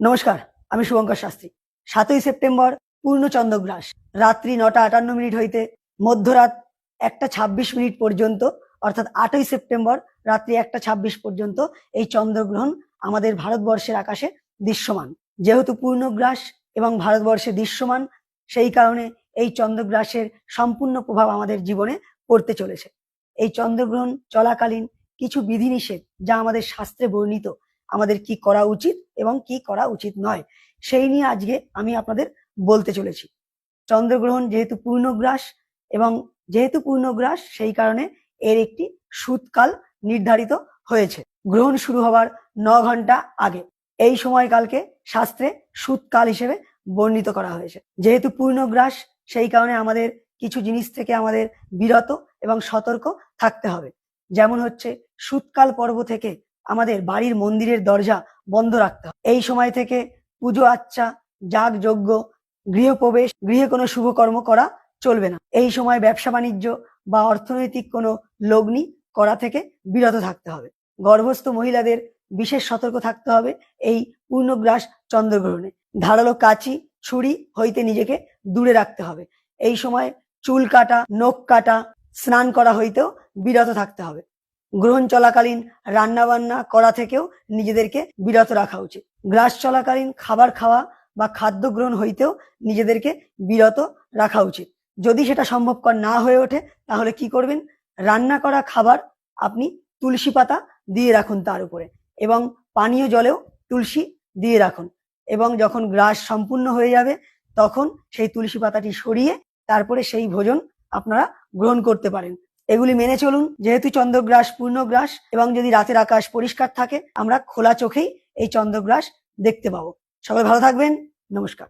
নমস্কার, আমি শুভঙ্কর শাস্ত্রী। সাতই সেপ্টেম্বর পূর্ণ চন্দ্রগ্রাস রাত্রি নটা আটান্ন মিনিট হইতে মধ্যরাত একটা ছাব্বিশ মিনিট পর্যন্ত, অর্থাৎ আটই সেপ্টেম্বর, রাত্রি একটা ছাব্বিশ পর্যন্ত এই চন্দ্রগ্রহণ আমাদের ভারতবর্ষের আকাশে দৃশ্যমান। যেহেতু পূর্ণগ্রাস এবং ভারতবর্ষে দৃশ্যমান, সেই কারণে এই চন্দ্রগ্রাসের সম্পূর্ণ প্রভাব আমাদের জীবনে পড়তে চলেছে। এই চন্দ্রগ্রহণ চলাকালীন কিছু বিধিনিষেধ যা আমাদের শাস্ত্রে বর্ণিত আমাদের কি করা উচিত এবং কি করা উচিত নয়। সেই নিয়ে আজকে আমি আপনাদের বলতে চলেছি। চন্দ্রগ্রহণ যেহেতু পূর্ণগ্রাস এবং যেহেতু পূর্ণগ্রাস, সেই কারণে এর একটি সুৎকাল নির্ধারিত হয়েছে। গ্রহণ শুরু হওয়ার ন ঘণ্টা আগে। এই সময়কালকে শাস্ত্রে সুৎকাল হিসেবে বর্ণিত করা হয়েছে। যেহেতু পূর্ণগ্রাস, সেই কারণে আমাদের কিছু জিনিস থেকে আমাদের বিরত এবং সতর্ক থাকতে হবে। যেমন হচ্ছে সুতকাল পর্ব থেকে আমাদের বাড়ির মন্দিরের দরজা বন্ধ রাখতে হবে। এই সময় থেকে পুজো আচ্চা যাগ যজ্ঞ গৃহপ্রবেশ, গৃহে কোনো শুভকর্ম করা চলবে না। এই সময় ব্যবসা বাণিজ্য বা অর্থনৈতিক কোনো লগ্নি করা থেকে বিরত থাকতে হবে। গর্ভস্থ মহিলাদের বিশেষ সতর্ক থাকতে হবে এই পূর্ণগ্রাস চন্দ্রগ্রহণে। ধারালো কাচি, ছুরি হইতে নিজেকে দূরে রাখতে হবে। এই সময় চুল কাটা, নখ কাটা, স্নান করা হইতেও বিরত থাকতে হবে। গ্রহণ চলাকালীন রান্না বান্না করা থেকেও নিজেদেরকে বিরত রাখা উচিত। গ্রাস চলাকালীন খাবার খাওয়া বা খাদ্য গ্রহণ হইতেও নিজেদেরকে বিরত রাখা উচিত। যদি সেটা সম্ভবকর না হয়ে ওঠে, তাহলে কি করবেন? রান্না করা খাবার আপনি তুলসী পাতা দিয়ে রাখুন তার উপরে এবং পানীয় জলেও তুলসী দিয়ে রাখুন এবং যখন গ্রাস সম্পূর্ণ হয়ে যাবে, তখন সেই তুলসী পাতাটি সরিয়ে তারপরে সেই ভোজন আপনারা গ্রহণ করতে পারেন। এগুলি মেনে চলুন। যেহেতু চন্দ্রগ্রাস পূর্ণগ্রাস এবং যদি রাতের আকাশ পরিষ্কার থাকে, আমরা খোলা চোখেই এই চন্দ্রগ্রাস দেখতে পাবো। সবাই ভালো থাকবেন। নমস্কার।